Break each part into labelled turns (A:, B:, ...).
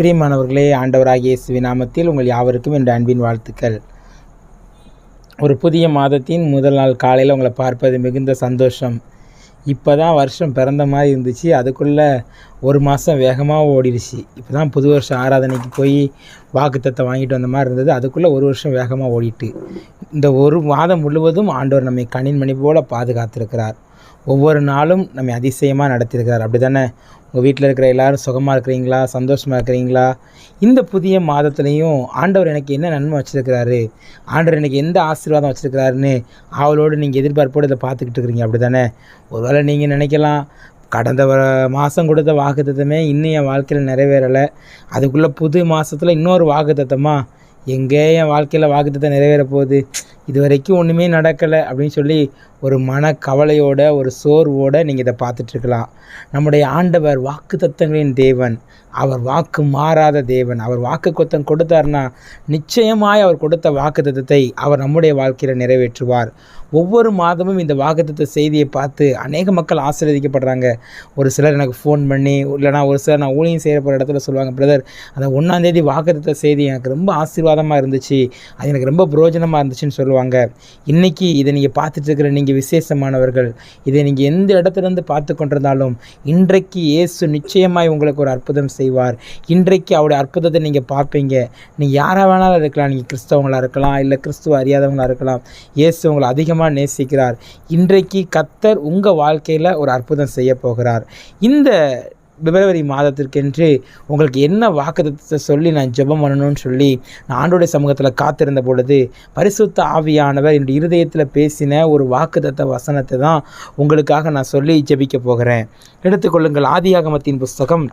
A: பிரியமானவர்களே ஆண்டவராகிய இயேசுவி நாமத்தில் உங்கள் யாவருக்கும் என்ற அன்பின் வாழ்த்துக்கள். ஒரு புதிய மாதத்தின் முதல் நாள் காலையில் உங்களை பார்ப்பது மிகுந்த சந்தோஷம். இப்போ தான் வருஷம் பிறந்த மாதிரி இருந்துச்சு. அதுக்குள்ளே ஒரு மாதம் வேகமாக ஓடிடுச்சு. இப்போ தான் புது வருஷம் ஆராதனைக்கு போய் வாக்குத்தத்தை வாங்கிட்டு வந்த மாதிரி இருந்தது. அதுக்குள்ளே ஒரு வருஷம் வேகமாக ஓடிட்டு. இந்த ஒரு மாதம் முழுவதும் ஆண்டவர் நம்மை கணின்மணி மணி பாதுகாத்திருக்கிறார். ஒவ்வொரு நாளும் நம்ம அதிசயமாக நடத்தியிருக்கிறார். அப்படி தானே உங்கள் வீட்டில் இருக்கிற எல்லாரும் சுகமாக இருக்கிறீங்களா? சந்தோஷமாக இருக்கிறீங்களா? இந்த புதிய மாதத்துலேயும் ஆண்டவர் எனக்கு என்ன நன்மை வச்சுருக்கிறாரு? ஆண்டவர் எனக்கு எந்த ஆசீர்வாதம் வச்சுருக்கிறாருன்னு அவளோடு நீங்கள் எதிர்பார்ப்போடு இதை பார்த்துக்கிட்டு இருக்கிறீங்க. அப்படி தானே ஒருவேளை நீங்கள் நினைக்கலாம் கடந்த வ- மாதம் கொடுத்த வாக்குத்தத்தமே இன்னும் என் வாழ்க்கையில் நிறைவேறலை. அதுக்குள்ளே புது மாதத்தில் இன்னொரு வாக்குத்தத்தமாக எங்கே என் வாழ்க்கையில் வாக்குத்தத்தை நிறைவேற போகுது இது வரைக்கும் ஒன்றுமே நடக்கலை அப்படின்னு சொல்லி ஒரு மன கவலையோட ஒரு சோர்வோட நீங்கள் இதை பார்த்துட்ருக்கலாம். நம்முடைய ஆண்டவர் வாக்குத்தத்தங்களின் தேவன். அவர் வாக்கு மாறாத தேவன். அவர் வாக்கு கொத்தம் கொடுத்தாருன்னா நிச்சயமாய் அவர் கொடுத்த வாக்குத்தத்தத்தை அவர் நம்முடைய வாழ்க்கையில் நிறைவேற்றுவார். ஒவ்வொரு மாதமும் இந்த வாக்குத்தத்த செய்தியை பார்த்து அநேக மக்கள் ஆசீர்வதிக்கப்படுறாங்க. ஒரு சிலர் எனக்கு ஃபோன் பண்ணி இல்லைனா ஒரு சிலர் நான் ஊழியம் செய்கிற போகிற இடத்துல சொல்லுவாங்க பிரதர் அந்த ஒன்றாந்தேதி வாக்குத்தத்த செய்தி எனக்கு ரொம்ப ஆசீர்வாதமாக இருந்துச்சு. அது எனக்கு ரொம்ப பிரயோஜனமாக இருந்துச்சுன்னு சொல்லுவாங்க. இன்றைக்கி இதை நீங்கள் பார்த்துட்டு இருக்கிற நீங்கள் விசேஷமானவர்கள். இதை நீங்கள் எந்த இடத்துலேருந்து பார்த்து கொண்டிருந்தாலும் இன்றைக்கு இயேசு நிச்சயமாய் உங்களுக்கு ஒரு அற்புதம் செய்வார். இன்றைக்கு அவருடைய அற்புதத்தை நீங்கள் பார்ப்பீங்க. நீங்கள் யாராக வேணாலும் இருக்கலாம். நீங்கள் கிறிஸ்தவங்களாக இருக்கலாம். இல்லை கிறிஸ்துவ அறியாதவங்களாக இருக்கலாம். இயேசு உங்களை அதிகமாக நேசிக்கிறார். இன்றைக்கு கத்தர் உங்கள் வாழ்க்கையில் ஒரு அற்புதம் செய்ய போகிறார். இந்த பிப்ரவரி மாதத்திற்கென்று உங்களுக்கு என்ன வாக்குத்தத்தை சொல்லி நான் ஜெபம் பண்ணணும்னு சொல்லி நான் ஆண்டோடைய சமூகத்தில் காத்திருந்த பொழுது பரிசுத்த ஆவியானவர் என்னுடைய இருதயத்தில் பேசின ஒரு வாக்குத்தத்த வசனத்தை தான் உங்களுக்காக நான் சொல்லி ஜெபிக்க போகிறேன். எடுத்துக்கொள்ளுங்கள் ஆதியாகமத்தின் புஸ்தகம்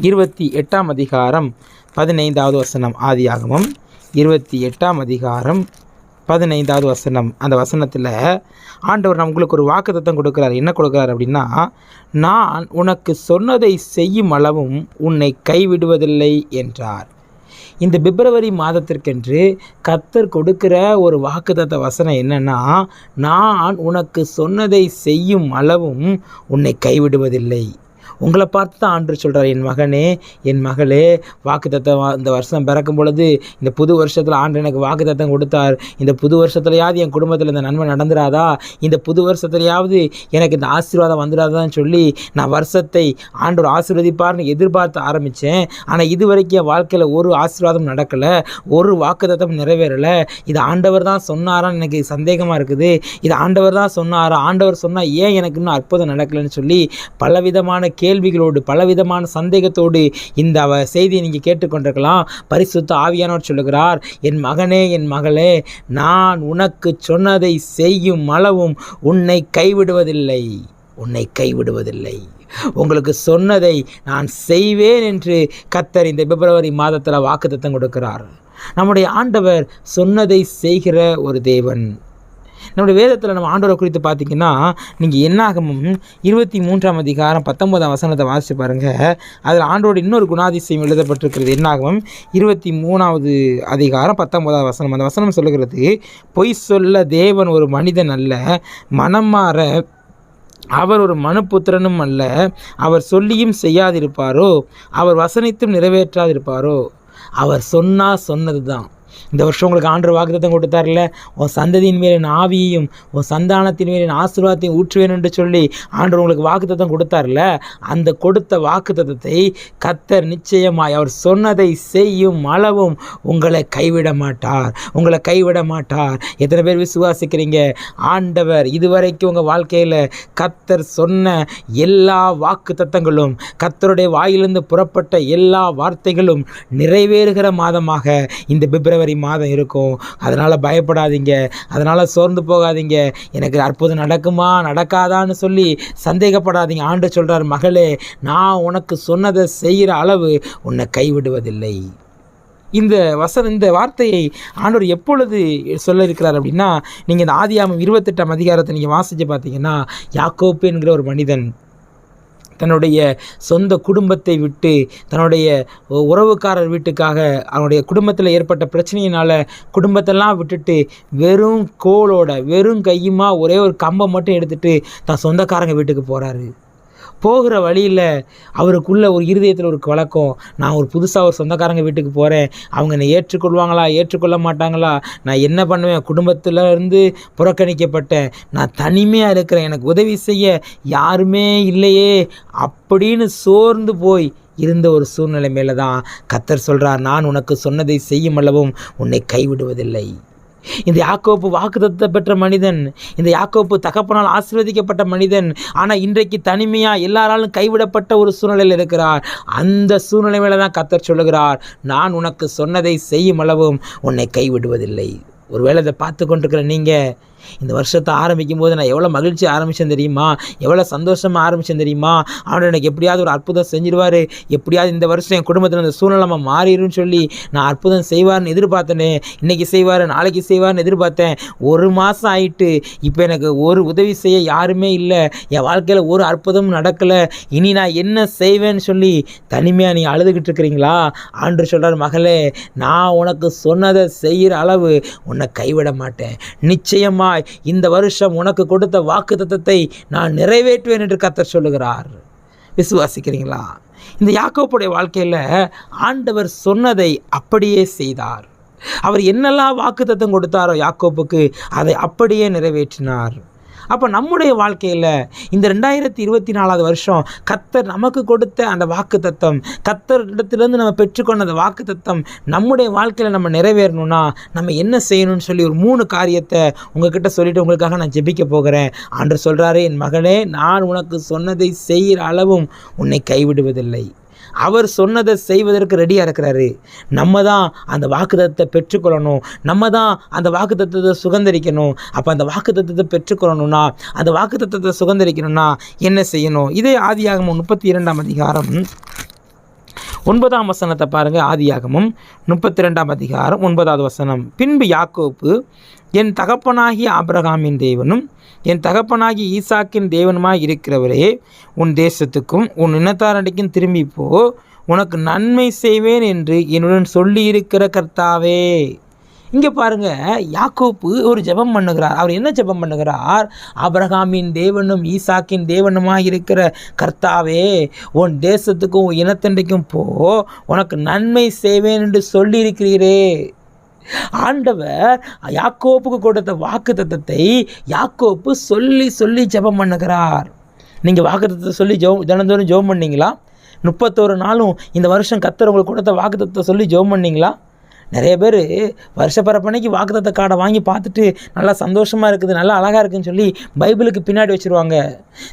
A: இருபத்தி எட்டாம் அதிகாரம் பதினைந்தாவது வசனம். ஆதியாகமம் இருபத்தி எட்டாம் அதிகாரம் பதினைந்தாவது வசனம். அந்த வசனத்தில் ஆண்டவர் நம்ம உங்களுக்கு ஒரு வாக்குத்தத்தம் கொடுக்குறாரு. என்ன கொடுக்குறாரு அப்படின்னா நான் உனக்கு சொன்னதை செய்யும் அளவும் உன்னை கைவிடுவதில்லை என்றார். இந்த பிப்ரவரி மாதத்திற்கென்று கத்தர் கொடுக்கிற ஒரு வாக்குதத்த வசனம் என்னன்னா நான் உனக்கு சொன்னதை செய்யும் அளவும் உன்னை கைவிடுவதில்லை உங்களை பார்த்து தான் ஆண்டு சொல்கிறார் என் மகனே என் மகளே வாக்குத்தத்தம் இந்த வருஷம் பிறக்கும் பொழுது இந்த புது வருஷத்தில் ஆண்டு எனக்கு வாக்குத்தத்தம் கொடுத்தார். இந்த புது வருஷத்துலையாவது என் குடும்பத்தில் இந்த நன்மை நடந்துடாதா இந்த புது வருஷத்துலையாவது எனக்கு இந்த ஆசீர்வாதம் வந்துடாதான்னு சொல்லி நான் வருஷத்தை ஆண்டோர் ஆசீர்வதிப்பார்னு எதிர்பார்த்து ஆரம்பித்தேன் ஆனால் இது வரைக்கும் என் வாழ்க்கையில் ஒரு ஆசீர்வாதம் நடக்கலை ஒரு வாக்குத்தத்தம் நிறைவேறலை. இது ஆண்டவர் தான் சொன்னாரான்னு எனக்கு சந்தேகமாக இருக்குது. இது ஆண்டவர் தான் சொன்னாரா? ஆண்டவர் சொன்னால் ஏன் எனக்கு இன்னும் அற்புதம் நடக்கலைன்னு சொல்லி பலவிதமான கே கேள்விகளோடு பலவிதமான சந்தேகத்தோடு இந்த அவ செய்தியை நீங்கள் கேட்டுக்கொண்டிருக்கலாம். பரிசுத்த ஆவியானவர் சொல்லுகிறார் என் மகனே என் மகளே நான் உனக்கு சொன்னதை செய்யும் அளவும் உன்னை கைவிடுவதில்லை. உன்னை கைவிடுவதில்லை. உங்களுக்கு சொன்னதை நான் செய்வேன் என்று கத்தர் இந்த பிப்ரவரி மாதத்தில் வாக்குத்தத்தம் கொடுக்கிறார். நம்முடைய ஆண்டவர் சொன்னதை செய்கிற ஒரு தேவன். நம்முடைய வேதத்தில் நம்ம ஆண்டோரை குறித்து பார்த்தீங்கன்னா நீங்கள் என்னாகமும் இருபத்தி மூன்றாம் அதிகாரம் பத்தொன்பதாம் வசனத்தை வாசித்து பாருங்கள் அதில் ஆண்டோட இன்னொரு குணாதிசயம் எழுதப்பட்டிருக்கிறது. என்னாகும் இருபத்தி மூணாவது அதிகாரம் பத்தொன்பதாவது வசனம். அந்த வசனம் சொல்லுகிறது பொய் சொல்ல தேவன் ஒரு மனிதன் அல்ல மனம் மாற அவர் ஒரு மனுப்புத்திரனும் அல்ல. அவர் சொல்லியும் செய்யாதிருப்பாரோ அவர் வசனித்தும் நிறைவேற்றாதிருப்பாரோ அவர் சொன்னால் சொன்னது தான் இந்த வருஷம் உங்களுக்கு ஆண்டு வாக்குத்தத்தம் கொடுத்தார்ல உன் சந்ததியின் மேல் என் ஆவியையும் உன் சந்தானத்தின் மேல் என் ஆசீர்வாதத்தையும் ஊற்றுவேன் என்று சொல்லி ஆண்டு உங்களுக்கு வாக்குத்தத்தம் கொடுத்தார்ல அந்த கொடுத்த வாக்குத்தத்தத்தை கத்தர் நிச்சயமாய் அவர் சொன்னதை செய்யும் அளவும் உங்களை கைவிட மாட்டார் உங்களை கைவிட மாட்டார். எத்தனை பேர் விசுவாசிக்கிறீங்க? ஆண்டவர் இதுவரைக்கும் உங்கள் வாழ்க்கையில் கத்தர் சொன்ன எல்லா வாக்குத்தத்தங்களும் கத்தருடைய வாயிலிருந்து புறப்பட்ட எல்லா வார்த்தைகளும் நிறைவேறுகிற மாதமாக இந்த பிப்ரவரி மாதம் இருக்கும். அதனால் பயப்படாதீங்க. அதனால் சோர்ந்து போகாதீங்க. எனக்கு அற்புதம் நடக்குமா? நடக்காதான்னு சொல்லி சந்தேகப்படாதீங்க. ஆண்டு சொல்கிறார் மகளே நான் உனக்கு சொன்னதை செய்கிற அளவு உன்னை கைவிடுவதில்லை. இந்த வசனம் இந்த வார்த்தையை ஆண்டவர் எப்பொழுது சொல்ல இருக்கிறார் அப்படின்னா நீங்கள் இந்த ஆதியாமம் இருபத்தெட்டாம் அதிகாரத்தை நீங்கள் வாசித்து பார்த்தீங்கன்னா யாக்கோப்பு என்கிற ஒரு மனிதன் தன்னுடைய சொந்த குடும்பத்தை விட்டு தன்னுடைய உறவுக்காரர் வீட்டுக்காக அவனுடைய குடும்பத்தில் ஏற்பட்ட பிரச்சனையினால் குடும்பத்தெல்லாம் விட்டுட்டு வெறும் கோலோட வெறும் கையுமா ஒரே ஒரு கம்பை மட்டும் எடுத்துகிட்டு தன் சொந்தக்காரங்க வீட்டுக்கு போகிறாரு போகிற வழியில் அவருக்குள்ள ஒரு இருதயத்தில் ஒரு கலக்கம் நான் ஒரு புதுசாக ஒரு சொந்தக்காரங்க வீட்டுக்கு போகிறேன் அவங்க என்னை ஏற்றுக்கொள்வாங்களா? ஏற்றுக்கொள்ள மாட்டாங்களா? நான் என்ன பண்ணுவேன்? குடும்பத்தில் இருந்து புறக்கணிக்கப்பட்டேன். நான் தனிமையாக இருக்கிறேன். எனக்கு உதவி செய்ய யாருமே இல்லையே. அப்படின்னு சோர்ந்து போய் இருந்த ஒரு சூழ்நிலை மேலே தான் கத்தர் சொல்கிறார் நான் உனக்கு சொன்னதை செய்யும் அளவும் உன்னை கைவிடுவதில்லை. இந்த யாக்கோப்பு வாக்குத்தத்தை பெற்ற மனிதன் இந்த யாக்கோப்பு தகப்பனால் ஆசீர்வதிக்கப்பட்ட மனிதன் ஆனால் இன்றைக்கு தனிமையாக எல்லாராலும் கைவிடப்பட்ட ஒரு சூழ்நிலையில் இருக்கிறார். அந்த சூழ்நிலை மேலே தான் கத்தர் சொல்லுகிறார். நான் உனக்கு சொன்னதை செய்யும் அளவும் உன்னை கைவிடுவதில்லை. ஒருவேளை இதை பார்த்து கொண்டிருக்கிற நீங்கள் இந்த வருஷத்தை ஆரம்பிக்கும் போது நான் எவ்வளோ மகிழ்ச்சி ஆரம்பித்தேன் தெரியுமா? எவ்வளோ சந்தோஷமாக ஆரம்பித்தேன் தெரியுமா? அவன் எனக்கு எப்படியாவது ஒரு அற்புதம் செஞ்சிருவார். எப்படியாவது இந்த வருஷம் என் குடும்பத்தில் அந்த சூழ்நிலை மாறிடும்னு சொல்லி நான் அற்புதம் செய்வார்னு எதிர்பார்த்தனே. இன்றைக்கி செய்வார் நாளைக்கு செய்வார்னு எதிர்பார்த்தேன். ஒரு மாதம் ஆயிட்டு இப்போ எனக்கு ஒரு உதவி செய்ய யாருமே இல்லை. என் வாழ்க்கையில் ஒரு அற்புதமும் நடக்கலை. இனி நான் என்ன செய்வேன்னு சொல்லி தனிமையாக நீ அழுதுகிட்டு இருக்கிறீங்களா? ஆண்டு சொல்கிறார் மகளே நான் உனக்கு சொன்னதை செய்கிற அளவு உன்னை கைவிட மாட்டேன். நிச்சயமாய் இந்த வருஷம் உனக்கு கொடுத்த வாக்கு தத்தத்தை நான் நிறைவேற்றுவேன் என்று கத்தர் சொல்லுகிறார். விசுவாசிக்கிறீங்களா? இந்த யாக்கோப்புடைய வாழ்க்கையில் ஆண்டவர் சொன்னதை அப்படியே செய்தார். அவர் என்னெல்லாம் வாக்குத்தத்தம் கொடுத்தாரோ யாக்கோப்புக்கு அதை அப்படியே நிறைவேற்றினார். அப்போ நம்முடைய வாழ்க்கையில் இந்த ரெண்டாயிரத்தி இருபத்தி நாலாவது வருஷம் கத்தர் நமக்கு கொடுத்த அந்த வாக்கு தத்தம் கத்தர் இடத்துலேருந்து நம்ம பெற்றுக்கொண்ட அந்த வாக்கு தத்தம் நம்முடைய வாழ்க்கையில் நம்ம நிறைவேறணும்னா நம்ம என்ன செய்யணும்னு சொல்லி ஒரு மூணு காரியத்தை உங்ககிட்ட சொல்லிவிட்டு உங்களுக்காக நான் ஜெபிக்க போகிறேன். ஆண்டு சொல்கிறாரு என் மகனே நான் உனக்கு சொன்னதை செய்கிற அளவும் உன்னை கைவிடுவதில்லை. அவர் சொன்னதை செய்வதற்கு ரெடியாக இருக்கிறாரு. நம்ம தான் அந்த வாக்குத்தத்தை பெற்றுக்கொள்ளணும். நம்ம தான் அந்த வாக்குத்தத்தத்தை சுதந்திரிக்கணும். அப்போ அந்த வாக்குத்தத்தத்தை பெற்றுக்கொள்ளணும்னா அந்த வாக்குத்தத்தத்தை சுதந்திரிக்கணும்னா என்ன செய்யணும்? இதே ஆதியாகமும் முப்பத்தி இரண்டாம் அதிகாரம். ஒன்பதாம் வசனத்தை பாருங்கள் ஆதியாகமும் முப்பத்தி ரெண்டாம் அதிகாரம் ஒன்பதாவது வசனம். பின்பு யாக்கோப்பு என் தகப்பனாகிய ஆபிரகாமின் தேவனும் என் தகப்பனாகி ஈசாக்கின் தேவனுமாய் இருக்கிறவரே உன் தேசத்துக்கும் உன் இனத்தாரடிக்கும் திரும்பி போ உனக்கு நன்மை செய்வேன் என்று என்னுடன் சொல்லியிருக்கிற கர்த்தாவே. இங்கே பாருங்க யாக்கோப்பு ஒரு ஜெபம் பண்ணுகிறார். அவர் என்ன ஜெபம் பண்ணுகிறார்? ஆபிரகாமின் தேவனும் ஈசாக்கின் தேவனுமாக இருக்கிற கர்த்தாவே உன் தேசத்துக்கும் உன் இனத்தண்டைக்கும் போ உனக்கு நன்மை செய்வேன் என்று சொல்லியிருக்கிறீரே. ஆண்டவர் யாக்கோப்புக்கு கொடுத்த வாக்கு தத்தத்தை யாக்கோப்பு சொல்லி சொல்லி ஜெபம் பண்ணுகிறார். நீங்கள் வாக்கு தத்தத்தை சொல்லி ஜோம் தினந்தோறும் ஜெபம் பண்ணீங்களா? முப்பத்தோரு நாளும் இந்த வருஷம் கத்தர் உங்களுக்கு கொடுத்த வாக்கு தத்தத்தை சொல்லி ஜெபம் பண்ணீங்களா? நிறைய பேர் வருஷப்பரப்பனைக்கு வாக்குத்தத்த கார்டை வாங்கி பார்த்துட்டு நல்லா சந்தோஷமாக இருக்குது நல்லா அழகாக இருக்குன்னு சொல்லி பைபிளுக்கு பின்னாடி வச்சுருவாங்க.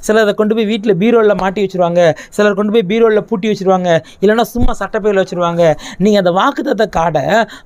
A: சிலர் அதை கொண்டு போய் வீட்டில் பீரோவில் மாட்டி வச்சுருவாங்க. சிலர் கொண்டு போய் பீரோவில் பூட்டி வச்சுருவாங்க. இல்லைன்னா சும்மா சட்டப்பையில் வச்சுருவாங்க. நீங்கள் அந்த வாக்குத்தத்தை காடை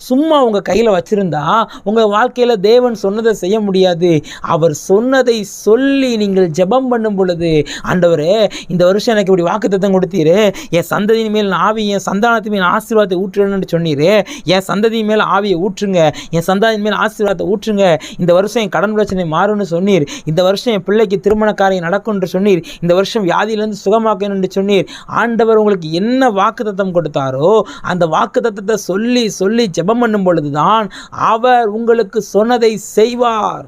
A: சும்மா உங்கள் கையில் வச்சுருந்தா உங்கள் வாழ்க்கையில் தேவன் சொன்னதை செய்ய முடியாது. அவர் சொன்னதை சொல்லி நீங்கள் ஜெபம் பண்ணும் பொழுது ஆண்டவரே இந்த வருஷம் எனக்கு இப்படி வாக்குத்தத்தம் கொடுத்தீரு. என் சந்ததியின் மேல் நான் ஆவி என் சந்தானத்தின் மேல் ஆசீர்வாதத்தை ஊற்றுறேன்னு சொன்னீரு. என் சந்ததியின் மேல் ஆவியை ஊற்றுங்க. என் சந்தாதியின் மேல் ஆசீர்வாதத்தை ஊற்றுங்க. இந்த வருஷம் என் கடன் பிரச்சனை மாறும்னு சொன்னீர். இந்த வருஷம் என் பிள்ளைக்கு திருமண காரியம் நடக்கும் என்று சொன்னீர். இந்த வருஷம் வியாதியிலிருந்து சுகமாக்கும் என்று சொன்னீர். ஆண்டவர் உங்களுக்கு என்ன வாக்குத்தத்தம் கொடுத்தாரோ அந்த வாக்குத்தத்தத்தை சொல்லி சொல்லி ஜெபம் பண்ணும் பொழுதுதான் அவர் உங்களுக்கு சொன்னதை செய்வார்.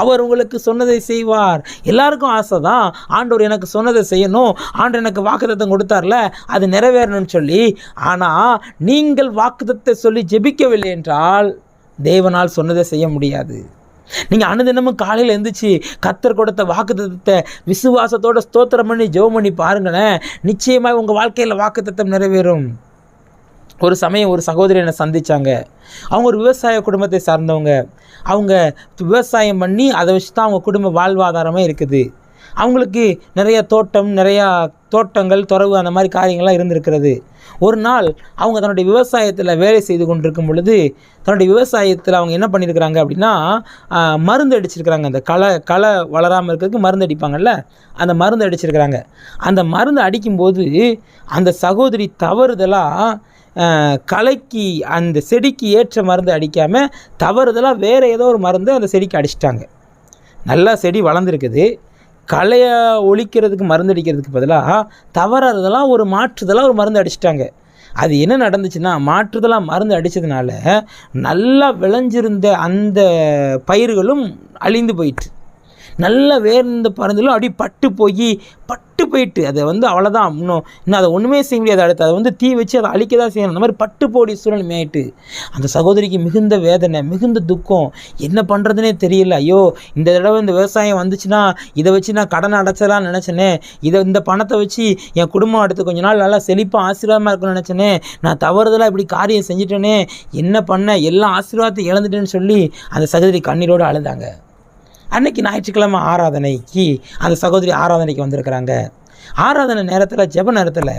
A: அவர் உங்களுக்கு சொன்னதை செய்வார். எல்லாருக்கும் ஆசை தான் ஆண்டவர் எனக்கு சொன்னதை செய்யணும் ஆண்டவர் எனக்கு வாக்குத்தத்தம் கொடுத்தார்ல அது நிறைவேறணும்னு சொல்லி. ஆனால் நீங்கள் வாக்குத்தத்தை சொல்லி ஜெபிக்கவில்லை என்றால் தேவனால் சொன்னதை செய்ய முடியாது. நீங்கள் அனுதினமும் காலையில் எழுந்திரிச்சு கத்தர் கொடுத்த வாக்குத்தத்தத்தை விசுவாசத்தோட ஸ்தோத்திரம் பண்ணி ஜெபம் பண்ணி பாருங்களேன். நிச்சயமாக உங்கள் வாழ்க்கையில் வாக்குத்தத்தம் நிறைவேறும். ஒரு சமயம் ஒரு சகோதரி என்னை சந்தித்தாங்க அவங்க ஒரு விவசாய குடும்பத்தை சார்ந்தவங்க. அவங்க விவசாயம் பண்ணி அதை வச்சு தான் அவங்க குடும்ப வாழ்வாதாரமே இருக்குது. அவங்களுக்கு நிறைய தோட்டம் நிறையா தோட்டங்கள் துறவு அந்த மாதிரி காரியங்கள்லாம் இருந்திருக்கிறது. ஒரு நாள் அவங்க தன்னுடைய விவசாயத்தில் வேலை செய்து கொண்டிருக்கும் பொழுது தன்னுடைய விவசாயத்தில் அவங்க என்ன பண்ணியிருக்கிறாங்க அப்படின்னா மருந்து அடிச்சிருக்கிறாங்க. அந்த களை களை வளராமல் இருக்கிறதுக்கு மருந்து அடிப்பாங்கல்ல? அந்த மருந்து அடிச்சிருக்கிறாங்க. அந்த மருந்து அடிக்கும்போது அந்த சகோதரி தவறுதலாக கலைக்கு களைக்கு அந்த செடிக்கு ஏற்ற மருந்து அடிக்காமல் தவறுதலாக வேறு ஏதோ ஒரு மருந்து அந்த செடிக்கு அடிச்சிட்டாங்க. நல்லா செடி வளர்ந்துருக்குது. களையை ஒழிக்கிறதுக்கு மருந்து அடிக்கிறதுக்கு பதிலாக தவறுதலாக ஒரு மாற்றுதலாக ஒரு மருந்து அடிச்சிட்டாங்க. அது என்ன நடந்துச்சுன்னா மாற்றுதலாக மருந்து அடித்ததுனால நல்லா விளைஞ்சிருந்த அந்த பயிர்களும் அழிந்து போயிட்டு. நல்ல வேர்ந்த பறந்துலும் அப்படியே பட்டு போய் பட்டு போயிட்டு அதை வந்து அவ்வளோதான் இன்னும் இன்னும் அதை ஒன்றுமே செய்ய முடியாது அடுத்து. அதை வந்து தீ வச்சு அதை அழிக்க தான் செய்யணும். அந்த மாதிரி பட்டு போடி சூழ்நிலை ஆயிட்டு அந்த சகோதரிக்கு மிகுந்த வேதனை மிகுந்த துக்கம். என்ன பண்ணுறதுனே தெரியல. ஐயோ இந்த தடவை இந்த விவசாயம் வந்துச்சுன்னா இதை வச்சு நான் கடன் அடைச்சலாம்னு நினச்சேனே. இதை இந்த பணத்தை வச்சு என் குடும்பம் அடுத்து கொஞ்ச நாள் நல்லா செழிப்பாக ஆசீர்வாதமாக இருக்கும்னு நினச்சேனே. நான் தவறுதலாக இப்படி காரியம் செஞ்சுட்டேனே. என்ன பண்ண? எல்லா ஆசீர்வாதத்தை இழந்துட்டேன்னு சொல்லி அந்த சகோதரி கண்ணீரோடு அழுதாங்க. அன்னைக்கு ஞாயிற்றுக்கிழமை ஆராதனைக்கு அந்த சகோதரி ஆராதனைக்கு வந்திருக்கிறாங்க. ஆராதனை நேரத்தில் ஜெப நேரத்தில்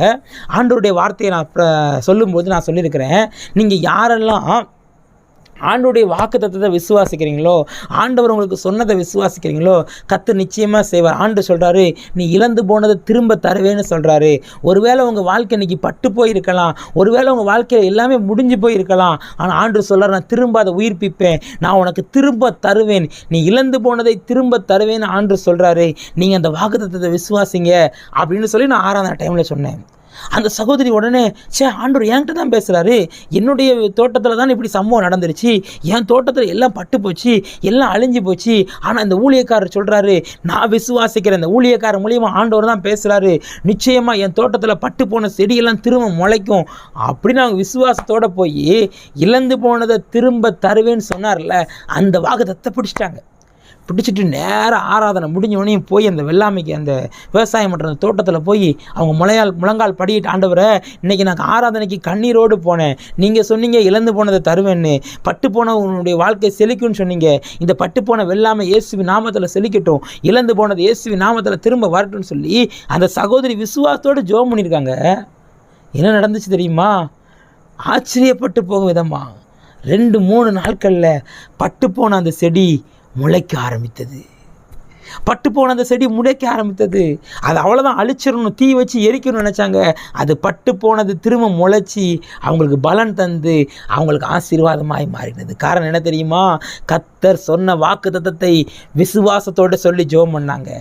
A: ஆண்டோருடைய வார்த்தையை நான் சொல்லும்போது நான் சொல்லியிருக்கிறேன். நீங்கள் யாரெல்லாம் ஆண்டுடைய வாக்கு தத்துவத்தை விசுவாசிக்கிறீங்களோ ஆண்டவர் உங்களுக்கு சொன்னதை விசுவாசிக்கிறீங்களோ கத்து நிச்சயமாக செய்வார். ஆண்டு சொல்கிறாரு நீ இழந்து போனதை திரும்ப தருவேன்னு சொல்கிறாரு ஒருவேளை உங்கள் வாழ்க்கை இன்னைக்கு பட்டு போயிருக்கலாம். ஒருவேளை உங்கள் வாழ்க்கையில் எல்லாமே முடிஞ்சு போயிருக்கலாம். ஆனால் ஆண்டு சொல்கிறார் நான் திரும்ப அதை உயிர்ப்பிப்பேன். நான் உனக்கு திரும்ப தருவேன். நீ இழந்து போனதை திரும்ப தருவேன்னு ஆண்டு சொல்கிறாரு நீங்கள் அந்த வாக்கு தத்துவத்தை விசுவாசிங்க. அப்படின்னு சொல்லி நான் ஆறாம் டைமில் சொன்னேன். அந்த சகோதரி உடனே சே ஆண்டவர் என்கிட்ட தான் பேசுகிறாரு என்னுடைய தோட்டத்தில் தான் இப்படி சம்பவம் நடந்துருச்சு. என் தோட்டத்தில் எல்லாம் பட்டு போச்சு எல்லாம் அழிஞ்சு போச்சு. ஆனால் இந்த ஊழியக்காரர் சொல்கிறாரு நான் விசுவாசிக்கிறேன். இந்த ஊழியக்காரர் மூலியமாக ஆண்டவர் தான் பேசுகிறாரு நிச்சயமாக என் தோட்டத்தில் பட்டு போன செடியெல்லாம் திரும்ப முளைக்கும். அப்படின்னு அவங்க விசுவாசத்தோடு போய் இழந்து போனதை திரும்ப தருவேன்னு சொன்னார்ல அந்த வாக்குத்தத்தை பிடிச்சிட்டாங்க. பிடிச்சிட்டு நேராக ஆராதனை முடிஞ்சவனையும் போய் அந்த வெள்ளாமைக்கு அந்த விவசாயம் பண்ணுற தோட்டத்தில் போய் அவங்க முளையால் முழங்கால் படியிட்டு ஆண்டவரை இன்றைக்கி நான் ஆராதனைக்கு கண்ணீரோடு போனேன். நீங்கள் சொன்னீங்க இழந்து போனதை தருவேன்னு. பட்டு போன உன்னுடைய வாழ்க்கை செழிக்கும்னு சொன்னீங்க. இந்த பட்டு போன வெள்ளாமை இயேசுவி நாமத்தில் செழிக்கட்டும். இழந்து போனது இயேசுவி நாமத்தில் திரும்ப வரட்டும்னு சொல்லி அந்த சகோதரி விசுவாசத்தோடு ஜோம் பண்ணியிருக்காங்க. என்ன நடந்துச்சு தெரியுமா? ஆச்சரியப்பட்டு போகும் விதமாக ரெண்டு மூணு நாட்களில் பட்டு போன அந்த செடி முளைக்க ஆரம்பித்தது. பட்டு போன அந்த செடி முளைக்க ஆரம்பித்தது. அது அவ்வளோதான் அழிச்சிடணும் தீ வச்சு எரிக்கணும்னு நினச்சாங்க. அது பட்டு போனது திரும்ப முளைச்சி அவங்களுக்கு பலன் தந்து அவங்களுக்கு ஆசீர்வாதமாகி மாறினது. காரணம் என்ன தெரியுமா? கத்தர் சொன்ன வாக்கு தத்தத்தை விசுவாசத்தோடு சொல்லி ஜெபம் பண்ணாங்க.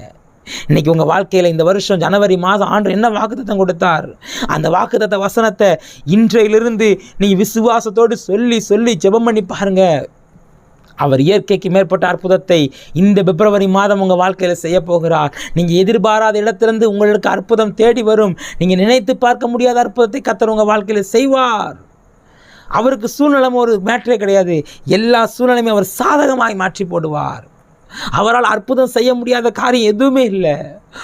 A: இன்னைக்கு உங்கள் வாழ்க்கையில் இந்த வருஷம் ஜனவரி மாதம் ஆண்டு என்ன வாக்குத்தத்தம் கொடுத்தார்? அந்த வாக்குத்தத்த வசனத்தை இன்றையிலிருந்து நீ விசுவாசத்தோடு சொல்லி சொல்லி ஜெபம் பண்ணி பாருங்கள் அவர் இயற்கைக்கு மேற்பட்ட அற்புதத்தை இந்த பிப்ரவரி மாதம் உங்கள் வாழ்க்கையில் செய்ய போகிறார். நீங்கள் எதிர்பாராத இடத்திலிருந்து உங்களுக்கு அற்புதம் தேடி வரும். நீங்கள் நினைத்து பார்க்க முடியாத அற்புதத்தை கத்தர் உங்கள் வாழ்க்கையில் செய்வார். அவருக்கு சூழ்நிலை ஒரு மேட்ரே கிடையாது. எல்லா சூழ்நிலையுமே அவர் சாதகமாய் மாற்றி போடுவார். அவரால் அற்புதம் செய்ய முடியாத காரியம் எதுவுமே இல்லை.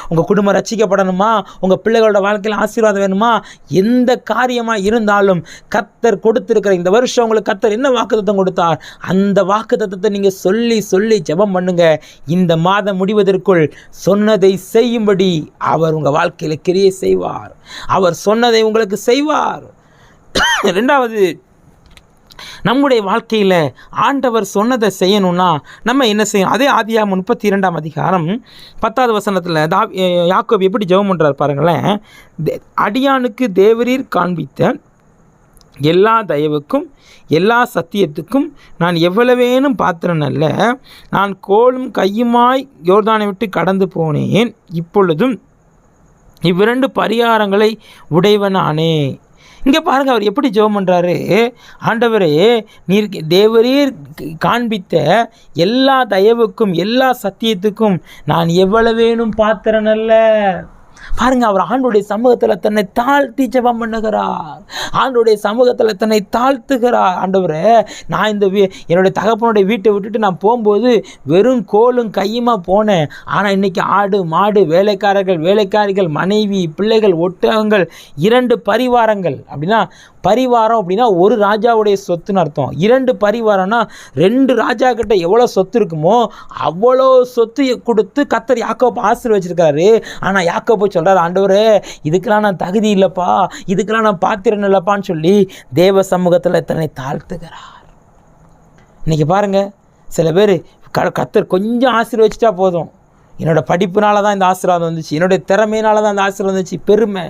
A: உங்கள் குடும்பம் ரசிக்கப்படணுமா? உங்கள் பிள்ளைகளோட வாழ்க்கையில் ஆசீர்வாதம் வேணுமா? எந்த காரியமாக இருந்தாலும் கத்தர் கொடுத்துருக்கிற இந்த வருஷம் உங்களுக்கு கத்தர் என்ன வாக்குத்தம் கொடுத்தார்? அந்த வாக்குத்தத்தை நீங்கள் சொல்லி சொல்லி ஜெபம் பண்ணுங்க. இந்த மாதம் முடிவதற்குள் சொன்னதை செய்யும்படி அவர் உங்கள் வாழ்க்கையில் கிரியை செய்வார். அவர் சொன்னதை உங்களுக்கு செய்வார். ரெண்டாவது நம்முடைய வாழ்க்கையில் ஆண்டவர் சொன்னதை செய்யணும்னா நம்ம என்ன செய்யணும்? அதே ஆதியாக முப்பத்தி இரண்டாம் அதிகாரம் பத்தாவது வசனத்தில் தா யாக்கோப் எப்படி ஜெபம் பண்ணுறார் பாருங்களேன். தே- அடியானுக்கு தேவரீர் காண்பித்த எல்லா தயவுக்கும் எல்லா சத்தியத்துக்கும் நான் எவ்வளவேனும் பாத்திரன் அல்ல. நான் கோலும் கையுமாய் யோர்தானை விட்டு கடந்து போனேன். இப்பொழுதும் இவ்விரண்டு பரிகாரங்களை உடையவனானே. இங்கே பாருங்கள் அவர் எப்படி ஜெபம் பண்ணுறாரு ஆண்டவரே நீர் தேவரீர் காண்பித்த எல்லா தயவுக்கும் எல்லா சத்தியத்துக்கும் நான் எவ்வளவேனும் பாத்திரன் அல்ல பாருங்க அவர் ஆண்டுடைய சமூகத்தில் தன்னை தாழ்த்தி ஜபம் பண்ணுகிறார். ஆண்டுடைய சமூகத்தில் தன்னை தாழ்த்துகிறார். ஆண்டவரே நான் இந்த வீ என்னுடைய தகப்பனுடைய வீட்டை விட்டுட்டு நான் போகும்போது வெறும் கோலும் கையுமா போனேன். ஆனால் இன்னைக்கு ஆடு மாடு வேலைக்காரர்கள் வேலைக்காரிகள் மனைவி பிள்ளைகள் ஒட்டகங்கள் இரண்டு பரிவாரங்கள். அப்படின்னா பரிவாரம் அப்படின்னா ஒரு ராஜாவுடைய சொத்துன்னு அர்த்தம். இரண்டு பரிவாரம்னா ரெண்டு ராஜா கிட்ட எவ்வளோ சொத்து இருக்குமோ அவ்வளோ சொத்து கொடுத்து கத்தர் யாக்கோப்பு ஆசீர்வச்சிருக்காரு. ஆனால் யாக்கோப்பு சொல்கிறார் ஆண்டவரே இதுக்கெல்லாம் நான் தகுதி இல்லைப்பா இதுக்கெல்லாம் நான் பாத்திரம் இல்லைப்பான்னு சொல்லி தேவ சமூகத்தில் தன்னை தாழ்த்துகிறார். இன்னைக்கு பாருங்க சில பேர் க கத்தர் கொஞ்சம் ஆசீர்வச்சிட்டா போதும். என்னோட படிப்புனால தான் இந்த ஆசீர்வாதம் வந்துச்சு. என்னுடைய திறமையினால தான் இந்த ஆசீர்வாதம் வந்துச்சு. பெருமை.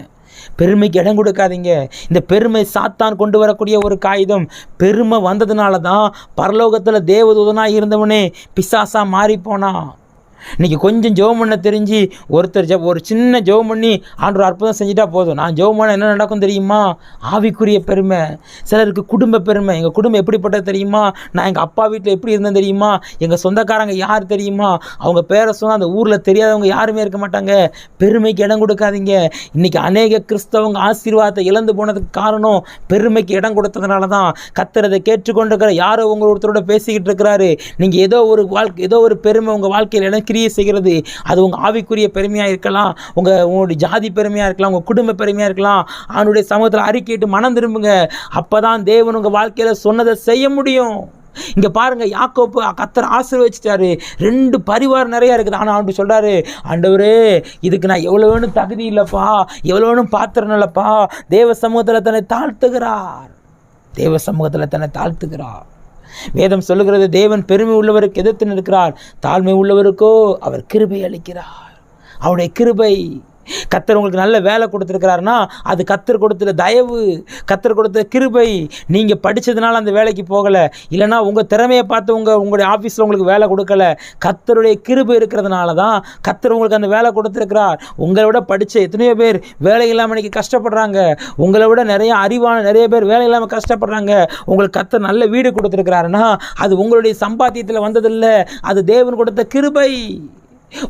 A: பெருமைக்கு இடம் கொடுக்காதீங்க. இந்த பெருமை சாத்தான் கொண்டு வரக்கூடிய ஒரு காகிதம். பெருமை வந்ததுனால தான் பரலோகத்தில் தேவதூதனாக இருந்தவனே பிசாசா மாறிப்போனான். இன்றைக்கி கொஞ்சம் ஜெபம் பண்ண தெரிஞ்சு ஒருத்தர் ஜெப் ஒரு சின்ன ஜெபம் பண்ணி ஆண்டு அற்புதம் செஞ்சுட்டா போதும். நான் ஜெபம் பண்ண என்ன நடக்கும் தெரியுமா? ஆவிக்குரிய பெருமை. சிலருக்கு குடும்ப பெருமை. எங்கள் குடும்பம் எப்படிப்பட்டது தெரியுமா? நான் எங்கள் அப்பா வீட்டில் எப்படி இருந்தேன் தெரியுமா? எங்கள் சொந்தக்காரங்க யார் தெரியுமா? அவங்க பேரை சொன்னால் அந்த ஊரில் தெரியாதவங்க யாருமே இருக்க மாட்டாங்க. பெருமைக்கு இடம் கொடுக்காதீங்க. இன்றைக்கி அநேக கிறிஸ்தவங்க ஆசீர்வாதத்தை இழந்து போனதுக்கு காரணம் பெருமைக்கு இடம் கொடுத்ததுனால தான் கத்துறதை கேட்டுக்கொண்டிருக்கிற யாரோ உங்க ஒருத்தரோட பேசிக்கிட்டு இருக்கிறாரு. நீங்கள் ஏதோ ஒரு வாழ்க்கை ஏதோ ஒரு பெருமை உங்கள் வாழ்க்கையில் இணைக்கிறீங்க கிரியை செய்கிறது. அது உங்கள் ஆவிக்குரிய பெருமையாக இருக்கலாம். உங்கள் உங்களுடைய ஜாதி பெருமையாக இருக்கலாம். உங்கள் குடும்ப பெருமையாக இருக்கலாம். அவனுடைய சமூகத்தில் அறிக்கையிட்டு மனம் திரும்புங்க. அப்போ தான் தேவன் உங்கள் வாழ்க்கையில் சொன்னதை செய்ய முடியும். இங்கே பாருங்க யாக்கோப்பு கத்தர் ஆசீர்வச்சிட்டாரு. ரெண்டு பரிவாரம் நிறையா இருக்குது. ஆனால் அவன்ட்டு சொல்கிறாரு ஆண்டவரே இதுக்கு நான் எவ்வளோ வேணும் தகுதி இல்லைப்பா. எவ்வளோ வேணும் பாத்திரம் இல்லைப்பா. தேவ சமூகத்தில் தன்னை தாழ்த்துகிறார். தேவ சமூகத்தில் தன்னை தாழ்த்துகிறார். வேதம் சொல்லுகிறது தேவன் பெருமை உள்ளவருக்கு எதிர்த்து நிற்கிறார். தாழ்மை உள்ளவருக்கோ அவர் கிருபை அளிக்கிறார். அவருடைய கிருபை கத்தர் உங்களுக்கு நல்ல வேலை கொடுத்துருக்கிறாருன்னா அது கத்தர் கொடுத்த தயவு கத்தர் கொடுத்த கிருபை. நீங்கள் படித்ததுனால அந்த வேலைக்கு போகலை. இல்லைனா உங்கள் திறமையை பார்த்து உங்கள் உங்களுடைய ஆஃபீஸில் உங்களுக்கு வேலை கொடுக்கல. கத்தருடைய கிருபை இருக்கிறதுனால தான் கத்தர் உங்களுக்கு அந்த வேலை கொடுத்துருக்கிறார். உங்களை விட படித்த எத்தனையோ பேர் வேலை இல்லாமல் இன்றைக்கி கஷ்டப்படுறாங்க. உங்களை விட நிறைய அறிவான நிறைய பேர் வேலை இல்லாமல் கஷ்டப்படுறாங்க. உங்களுக்கு கத்தர் நல்ல வீடு கொடுத்துருக்கிறாருன்னா அது உங்களுடைய சம்பாத்தியத்தில் வந்ததில்லை. அது தேவன் கொடுத்த கிருபை.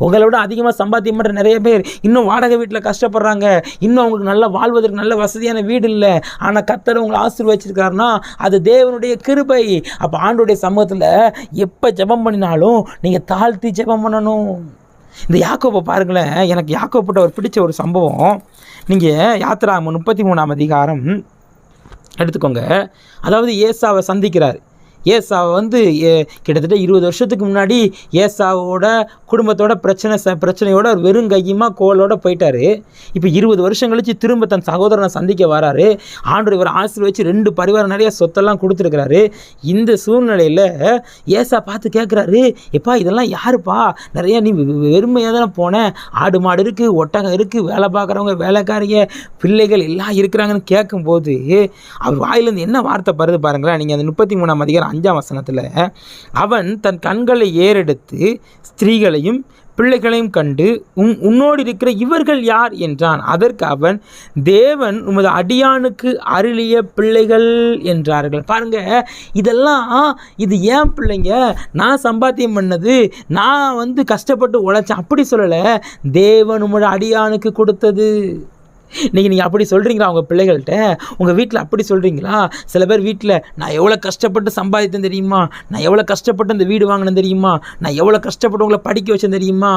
A: உங்களை விட அதிகமாக சம்பாத்தியம் பண்ணுற நிறைய பேர் இன்னும் வாடகை வீட்டில் கஷ்டப்படுறாங்க. இன்னும் அவங்களுக்கு நல்ல வாழ்வதற்கு நல்ல வசதியான வீடு இல்லை. ஆனால் கத்தர் உங்களை ஆசீர்வச்சிருக்காருன்னா அது தேவனுடைய கிருபை. அப்போ ஆண்டுடைய சமூகத்தில் எப்போ ஜெபம் பண்ணினாலும் நீங்கள் தாழ்த்தி ஜெபம் பண்ணணும். இந்த யாக்கோப்பை பாருங்களேன் எனக்கு யாக்கோப்பட்ட ஒரு பிடிச்ச ஒரு சம்பவம். நீங்கள் யாத்திரா முப்பத்தி மூணாம் அதிகாரம் எடுத்துக்கோங்க. அதாவது ஏசாவை சந்திக்கிறார். ஏசாவை வந்து ஏ- கிட்டத்தட்ட இருபது வருஷத்துக்கு முன்னாடி ஏசாவோட குடும்பத்தோட பிரச்சனை ச பிரச்சனையோட வெறும் கையுமா கோலோட போயிட்டாரு. இப்போ இருபது வருஷம் கழிச்சு திரும்ப தன் சகோதரனை சந்திக்க வராரு. ஆண்டு இவர் ஆசீர்வச்சு ரெண்டு பரிவாரம் நிறைய சொத்தெல்லாம் கொடுத்துருக்கிறாரு. இந்த சூழ்நிலையில் ஏசா பார்த்து கேட்குறாரு எப்பா இதெல்லாம் யாருப்பா? நிறைய நீ வெறுமையாக தானே போனேன் ஆடு மாடு இருக்குது ஒட்டகம் இருக்குது வேலை பார்க்குறவங்க வேலைக்காரிய பிள்ளைகள் எல்லாம் இருக்கிறாங்கன்னு கேட்கும்போது அவர் வாயிலேருந்து என்ன வார்த்தை பருது பாருங்களேன். நீங்கள் அந்த முப்பத்தி மூணாம் அதிகாரம் அஞ்சாம் வசனத்தில் அவன் தன் கண்களை ஏறெடுத்து ஸ்திரீகளையும் பிள்ளைகளையும் கண்டு உன் உன்னோடு இருக்கிற இவர்கள் யார்? என்றான். அதற்கு அவன் தேவன் உமது அடியானுக்கு அருளிய பிள்ளைகள் என்றார்கள். பாருங்க இதெல்லாம் இது ஏன் பிள்ளைங்க? நான் சம்பாத்தியம் பண்ணது நான் வந்து கஷ்டப்பட்டு உழைச்சேன். அப்படி சொல்லலை தேவன் உமது அடியானுக்கு கொடுத்தது. இன்றைக்கி நீங்கள் அப்படி சொல்கிறீங்களா உங்கள் பிள்ளைகள்கிட்ட உங்கள் வீட்டில் அப்படி சொல்கிறீங்களா சில பேர் வீட்டில் நான் எவ்வளோ கஷ்டப்பட்டு சம்பாதித்தேன் தெரியுமா? நான் எவ்வளோ கஷ்டப்பட்டு இந்த வீடு வாங்கினேன் தெரியுமா? நான் எவ்வளோ கஷ்டப்பட்டு உங்களை படிக்க வச்சேன் தெரியுமா?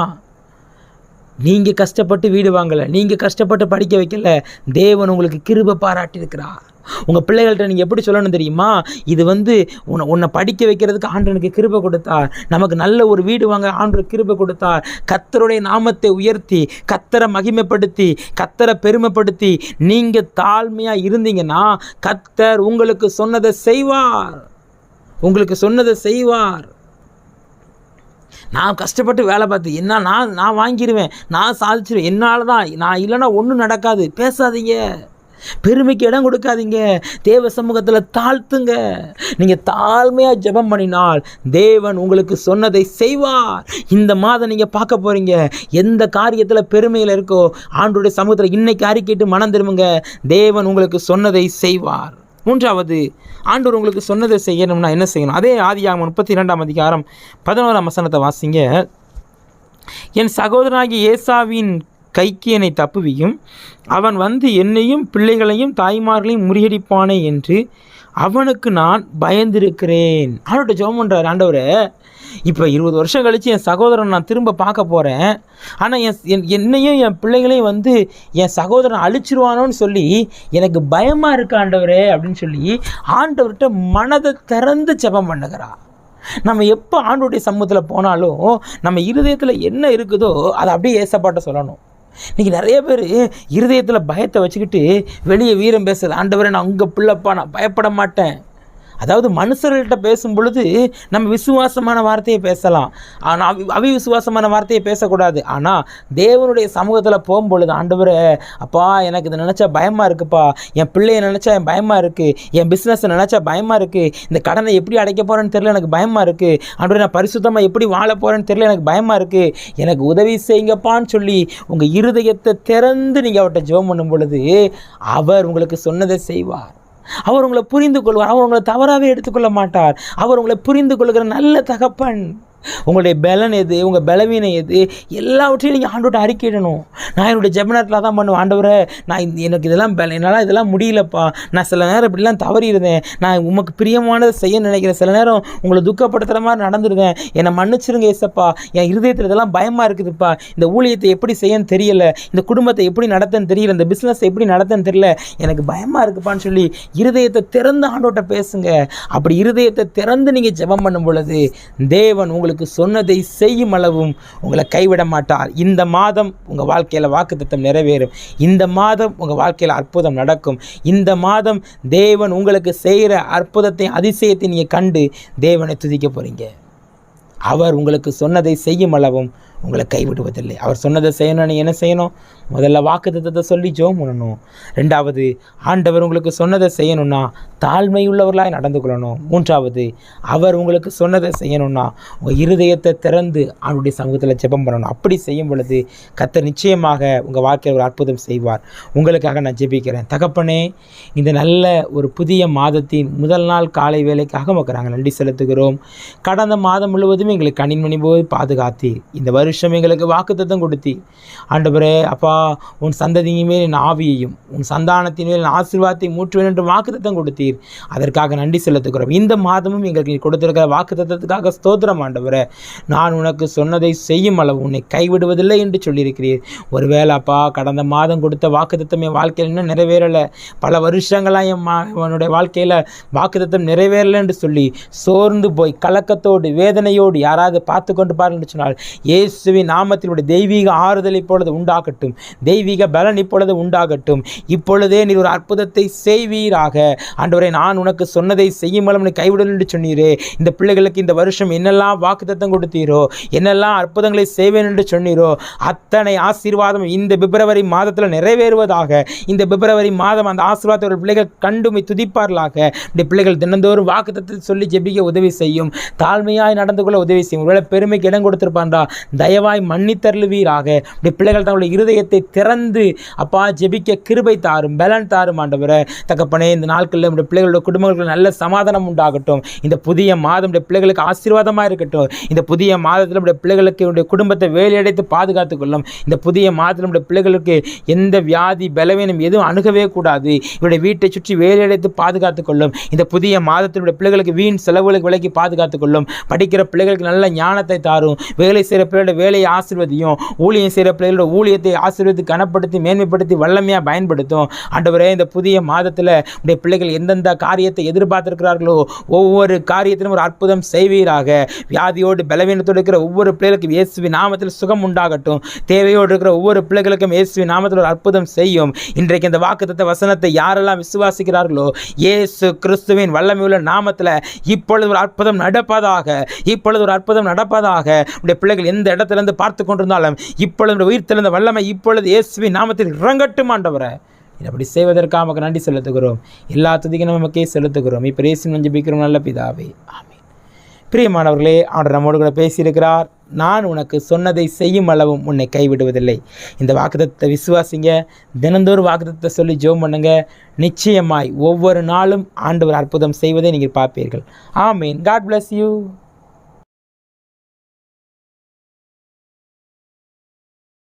A: நீங்கள் கஷ்டப்பட்டு வீடு வாங்கலை நீங்கள் கஷ்டப்பட்டு படிக்க வைக்கல தேவன் உங்களுக்கு கிருப பாராட்டியிருக்கிறார். உங்கள் பிள்ளைகள்கிட்ட நீங்கள் எப்படி சொல்லணும் தெரியுமா? இது வந்து உன்னை உன்னை படிக்க வைக்கிறதுக்கு ஆண்டனுக்கு கிருபை கொடுத்தார் நமக்கு நல்ல ஒரு வீடு வாங்க ஆண்டவர் கிருபை கொடுத்தார் கத்தருடைய நாமத்தை உயர்த்தி கத்தரை மகிமைப்படுத்தி கத்தரை பெருமைப்படுத்தி நீங்கள் தாழ்மையாக இருந்தீங்கன்னா கத்தர் உங்களுக்கு சொன்னதை செய்வார். உங்களுக்கு சொன்னதை செய்வார். நான் கஷ்டப்பட்டு வேலை பார்த்து என்ன நான் நான் வாங்கிடுவேன் நான் சாதிச்சிருவேன் என்னால் தான் நான் இல்லைன்னா ஒன்றும் நடக்காது பேசாதீங்க. பெருமைக்கு இடம் கொடுக்காதீங்க. தேவ சமூகத்தில் தாழ்த்துங்க. நீங்கள் தாழ்மையாக ஜெபம் பண்ணினால் தேவன் உங்களுக்கு சொன்னதை செய்வார். இந்த மாதம் நீங்கள் பார்க்க போகிறீங்க எந்த காரியத்தில் பெருமையில் இருக்கோ ஆண்டுடைய சமூகத்தில் இன்னைக்கு அறிக்கிட்டு மனம் திரும்புங்க. தேவன் உங்களுக்கு சொன்னதை செய்வார். மூன்றாவது ஆண்டவர் உங்களுக்கு சொன்னதை செய்யணும்னா என்ன செய்யணும்? அதே ஆதியாகமம் முப்பத்தி இரண்டாம் அதிகாரம் பதினோராம் வசனத்தை வாசிங்க. என் சகோதரனாகிய ஏசாவின் கைக்கு என்னை தப்புவியும். அவன் வந்து என்னையும் பிள்ளைகளையும் தாய்மார்களையும் முறியடிப்பானே என்று அவனுக்கு நான் பயந்திருக்கிறேன். ஆண்டோட ஜெபம் பண்ணுறார் ஆண்டவர். இப்போ இருபது வருஷம் கழித்து என் சகோதரன் நான் திரும்ப பார்க்க போகிறேன் ஆனால் என் என் என்னையும் என் பிள்ளைகளையும் வந்து என் சகோதரன் அழிச்சிருவானோன்னு சொல்லி எனக்கு பயமாக இருக்கு ஆண்டவரே அப்படின்னு சொல்லி ஆண்டவர்கிட்ட மனதை திறந்து ஜெபம் பண்ணுகிறா. நம்ம எப்போ ஆண்டோடைய சமூகத்தில் போனாலும் நம்ம இருதயத்தில் என்ன இருக்குதோ அதை அப்படியே ஏசப்பாட்ட சொல்லணும். இன்றைக்கி நிறைய பேர் இருதயத்தில் பயத்தை வச்சுக்கிட்டு வெளியே வீரம் பேசுறது. ஆண்டவரே நான் உங்கள் பிள்ளைப்பா நான் பயப்பட மாட்டேன். அதாவது மனுஷர்கள்ட்ட பேசும் பொழுது நம்ம விசுவாசமான வார்த்தையை பேசலாம். ஆனால் அவி விசுவாசமான வார்த்தையை பேசக்கூடாது. ஆனால் தேவனுடைய சமூகத்தில் போகும்பொழுது ஆண்டவரே அப்பா எனக்கு இதை நினச்சா பயமாக இருக்குப்பா. என் பிள்ளையை நினச்சா என் பயமாக இருக்குது என் பிஸ்னஸை நினச்சா பயமாக இருக்குது இந்த கடனை எப்படி அடைக்க போகிறேன்னு தெரியல எனக்கு பயமாக இருக்குது ஆண்டவரே நான் பரிசுத்தமாக எப்படி வாழ போகிறேன்னு தெரியல எனக்கு பயமாக இருக்குது எனக்கு உதவி செய்யுங்கப்பான்னு சொல்லி உங்கள் இருதயத்தை திறந்து நீங்கள் அவர்கிட்ட ஜெபம் பண்ணும் பொழுது அவர் உங்களுக்கு சொன்னதை செய்வார். அவர் உங்களை புரிந்து கொள்வார் அவர் உங்களை தவறாகவே எடுத்துக்கொள்ள மாட்டார். அவர் உங்களை புரிந்து கொள்கிற நல்ல தகப்பன். உங்களுடைய பலன் எது? உங்கள் பலவீனம் எது? எல்லாவற்றையும் நீங்கள் ஆண்டோட்ட அறிக்கையிடணும். நான் என்னுடைய ஜெபனத்தில் தான் பண்ணுவேன். ஆண்டவரை நான் எனக்கு இதெல்லாம் பல என்னால் இதெல்லாம் முடியலப்பா. நான் சில நேரம் இப்படிலாம் தவறி இருந்தேன் நான் உமக்கு பிரியமானதை செய்ய நினைக்கிறேன் சில நேரம் உங்களை துக்கப்படுத்துகிற மாதிரி நடந்துருந்தேன். என்னை மன்னிச்சிருங்க ஏசப்பா. என் இருதயத்தில் இதெல்லாம் பயமாக இருக்குதுப்பா. இந்த ஊழியத்தை எப்படி செய்யன்னு தெரியல. இந்த குடும்பத்தை எப்படி நடத்தன்னு தெரியல. இந்த பிஸ்னஸ் எப்படி நடத்தன்னு தெரியல. எனக்கு பயமாக இருக்குப்பான்னு சொல்லி இருதயத்தை திறந்து ஆண்டோட்ட பேசுங்க. அப்படி இருதயத்தை திறந்து நீங்கள் ஜெபம் பண்ணும் பொழுது தேவன் உங்களுக்கு சொன்னதை செய்யும் அளவும் உங்களை கைவிட மாட்டார். இந்த மாதம் உங்கள் வாழ்க்கையில் வாக்குத்தத்தம் நிறைவேறும். இந்த மாதம் உங்கள் வாழ்க்கையில் அற்புதம் நடக்கும். இந்த மாதம் தேவன் உங்களுக்கு செய்கிற அற்புதத்தை அதிசயத்தை நீங்கள் கண்டு தேவனை துதிக்க போகிறீங்க அவர் உங்களுக்கு சொன்னதை செய்யும் அளவும் உங்களை கைவிடுவதில்லை. அவர் சொன்னதை செய்யணும்னு என்ன செய்யணும்? முதல்ல வாக்குத்தத்தத்தை சொல்லி ஜோம் பண்ணணும். ரெண்டாவது ஆண்டவர் உங்களுக்கு சொன்னதை செய்யணும்னா தாழ்மை உள்ளவர்களாய் நடந்து கொள்ளணும். மூன்றாவது அவர் உங்களுக்கு சொன்னதை செய்யணும்னா உங்கள் இருதயத்தை திறந்து அவருடைய சமூகத்தில் ஜெபம் பண்ணணும். அப்படி செய்யும் பொழுது கத்தர் நிச்சயமாக உங்கள் வாழ்க்கையில் ஒரு அற்புதம் செய்வார். உங்களுக்காக நான் ஜெபிக்கிறேன். தகப்பனே இந்த நல்ல ஒரு புதிய மாதத்தின் முதல் நாள் காலை வேலைக்காக உமக்கு நன்றி செலுத்துகிறோம். கடந்த மாதம் முழுவதும் எங்களுக்கு கணின்மணி போது பாதுகாத்தீர். இந்த வருஷம் எங்களுக்கு வாக்குத்தத்தம் கொடுத்தி ஆண்டவரே அப்பா உன் சந்ததியின் மேல் என் ஆவியையும் உன் சந்தானத்தின் மேல் என் ஆசீர்வாதத்தை மூற்றுவேன் என்று வாக்குத்தத்தம் கொடுத்தீர். அதற்காக நன்றி செலுத்துகிறோம். இந்த மாதமும் எங்களுக்கு நீ கொடுத்திருக்கிற வாக்குத்தத்தத்துக்காக ஸ்தோத்திரம் ஆண்டவரே. நான் உனக்கு சொன்னதை செய்யும் அளவு உன்னை கைவிடுவதில்லை என்று சொல்லியிருக்கிறீர். ஒருவேளை அப்பா கடந்த மாதம் கொடுத்த வாக்குத்தத்தம் என் வாழ்க்கையில் இன்னும் நிறைவேறலை. பல வருஷங்களாக என் மா என்னுடைய வாழ்க்கையில் வாக்குத்தத்தம் நிறைவேறலை என்று சொல்லி சோர்ந்து போய் கலக்கத்தோடு வேதனையோடு யாராவது பார்த்து கொண்டு பாருன்னு சொன்னால் இயேசுவின் நாமத்தினுடைய தெய்வீக ஆறுதலை போலது உண்டாகட்டும். தெய்வீக பலன் இப்பொழுது உண்டாகட்டும். இப்பொழுதே நீர் ஒரு அற்புதத்தை செய்வீராக. ஆண்டவரே நான் உனக்கு சொன்னதை செய்யும் மூலம் நீ கைவிடல் என்று சொன்னீரே. இந்த பிள்ளைகளுக்கு இந்த வருஷம் என்னெல்லாம் வாக்குத்தத்தம் கொடுத்தீரோ என்னெல்லாம் அற்புதங்களை செய்வேன் என்று சொன்னீரோ அத்தனை ஆசீர்வாதம் இந்த பிப்ரவரி மாதத்தில் நிறைவேறுவதாக. இந்த பிப்ரவரி மாதம் அந்த ஆசீர்வாதத்தை ஒரு பிள்ளைகள் கண்டுமை துதிப்பார்களாக. இந்த பிள்ளைகள் தினந்தோறும் வாக்குத்தத்தை சொல்லி ஜெபிக்க உதவி செய்யும். தாழ்மையாய் நடந்து கொள்ள உதவி செய்யும். ஒருவேளை பெருமைக்கு இடம் கொடுத்திருப்பான்டா தயவாய் மன்னித்தருளுவீராக. இப்படி பிள்ளைகள் தங்களுடைய இருதயத்தை திறந்து அப்பா ஜெபிக்க கிருபை தாரும் பலன் தாரும் ஆண்டவரை. தகப்பனே இந்த நாட்களில் நம்முடைய பிள்ளைகளோட குடும்பங்களுக்கு நல்ல சமாதானம் உண்டாகட்டும். இந்த புதிய மாதம் பிள்ளைகளுக்கு ஆசீர்வாதமாக இருக்கட்டும். இந்த புதிய மாதத்தில் நம்முடைய பிள்ளைகளுக்கு என்னுடைய குடும்பத்தை வேலையடைத்து பாதுகாத்துக் கொள்ளும். இந்த புதிய மாதத்தில் நம்முடைய பிள்ளைகளுக்கு எந்த வியாதி பலவீனம் எதுவும் அணுகவே கூடாது. இவருடைய வீட்டை சுற்றி வேலையடைத்து பாதுகாத்துக் கொள்ளும். இந்த புதிய மாதத்தினுடைய பிள்ளைகளுக்கு வீண் செலவுகளுக்கு விலக்கி பாதுகாத்துக் கொள்ளும். படிக்கிற பிள்ளைகளுக்கு நல்ல ஞானத்தை தாரும். வேலை செய்கிற பிள்ளைகளோட வேலையை ஆசிர்வதியும். ஊழியம் செய்கிற பிள்ளைகளோட ஊழியத்தை ஆசீர்வதி கனப்படுத்தி மேன்மைப்படுத்தி வல்லமையாக பயன்படுத்தும். ஆண்டவரே இந்த புதிய மாதத்தில் உடைய பிள்ளைகள் எந்தெந்த காரியத்தை எதிர்பார்த்திருக்கிறார்களோ ஒவ்வொரு காரியத்திலும் ஒரு அற்புதம் செய்வீராக. வியாதியோடு பலவீனத்தோடு இருக்கிற ஒவ்வொரு பிள்ளைகளுக்கும் இயேசுவி நாமத்தில் சுகம் உண்டாகட்டும். தேவையோடு இருக்கிற ஒவ்வொரு பிள்ளைகளுக்கும் இயேசுவி நாமத்தில் ஒரு அற்புதம் செய்யும். இன்றைக்கு இந்த வாக்குத்த வசனத்தை யாரெல்லாம் விசுவாசிக்கிறார்களோ இயேசு கிறிஸ்துவின் வல்லமையுள்ள நாமத்தில் இப்பொழுது ஒரு அற்புதம் நடப்பதாக இப்பொழுது ஒரு அற்புதம் நடப்பதாக உடைய பிள்ளைகள் எந்த இடத்திலிருந்து பார்த்து கொண்டிருந்தாலும் இப்பொழுது உயிர் திறந்த வல்லமை இப்பொழுது இயேசுவி நாமத்தில் இறங்கட்டும் ஆண்டவரை. அப்படி செய்வதற்காக நமக்கு நன்றி செலுத்துகிறோம். எல்லா துதிக்கும் நமக்கே செலுத்துகிறோம். இப்போ இயேசு மஞ்சள் பிக்கிறோம் நல்ல பிதாவே. ஆமீன். பிரியமானவர்களே ஆண்டு நம்மோடு கூட பேசியிருக்கிறார். நான் உனக்கு சொன்னதை செய்யும் அளவும் உன்னை கைவிடுவதில்லை. இந்த வாக்குத்தத்தை விசுவாசிங்க. தினந்தோறும் வாக்குத்தத்தை சொல்லி ஜோம் பண்ணுங்க. நிச்சயமாய் ஒவ்வொரு நாளும் ஆண்டவர் அற்புதம் செய்வதை நீங்கள் பார்ப்பீர்கள். ஆமீன். God bless you